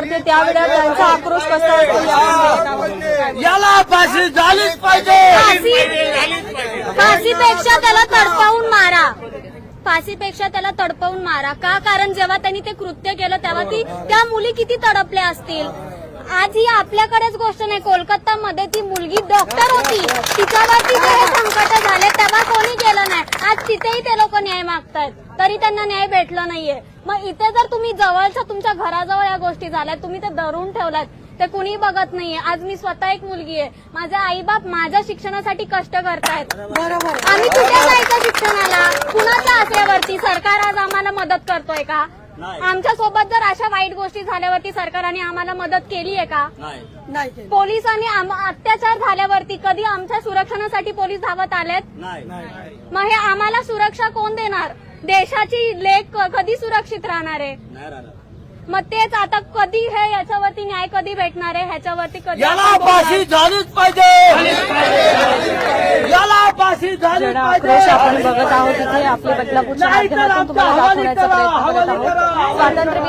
करते त्यावेळेला त्यांचा आक्रोश कसा. याला फाशी झालीच पाहिजे. फाशी फाशीपेक्षा त्याला तडपावून मारा. फाशीपेक्षा त्याला तडपवून मारा. का? कारण जेव्हा त्यांनी ते कृत्य केलं तेव्हा ती त्या मुली किती तडपल्या असतील? आज ही आपल्याकडेच गोष्ट नाही. कोलकातामध्ये ती मुलगी डॉक्टर होती. तिच्यावरती जे हे संकट झाले तेव्हा कोणी तिथेही ते लोक न्याय मागतायत. तरी त्यांना न्याय भेटला नाहीये. मग इथे जर तुम्ही जवळच्या तुमच्या घराजवळ या गोष्टी झाल्या तुम्ही ते धरून ठेवलात ते कुणी बघत नाहीये. आज मी स्वतः एक मुलगी आहे. माझे आईबाप माझ्या शिक्षणासाठी कष्ट करतायत. आम्ही कुठे जायचं शिक्षणाला कुणाच्या आसऱ्यावरती सरकार आज आम्हाला मदत करतोय का? आमच्यासोबत जर अशा वाईट गोष्टी झाल्यावरती सरकारने आम्हाला मदत केली आहे का? नाही. पोलिसांनी आम- अत्याचार झाल्यावरती कधी आमच्या सुरक्षणासाठी पोलीस धावत आलेत? मग हे आम्हाला सुरक्षा कोण देणार? देशाची लेख कधी सुरक्षित राहणार आहे? मग तेच आता कधी हे याच्यावरती न्याय कधी भेटणार आहे? ह्याच्यावरती कधी याला? फाशी झालीच पाहिजे. याला फाशी आक्रोश आपण बघत आहोत आपल्या बदलापूरच्या माध्यमातून तुम्हाला दाखवण्याचा प्रयत्न करत आहोत. स्वातंत्र्य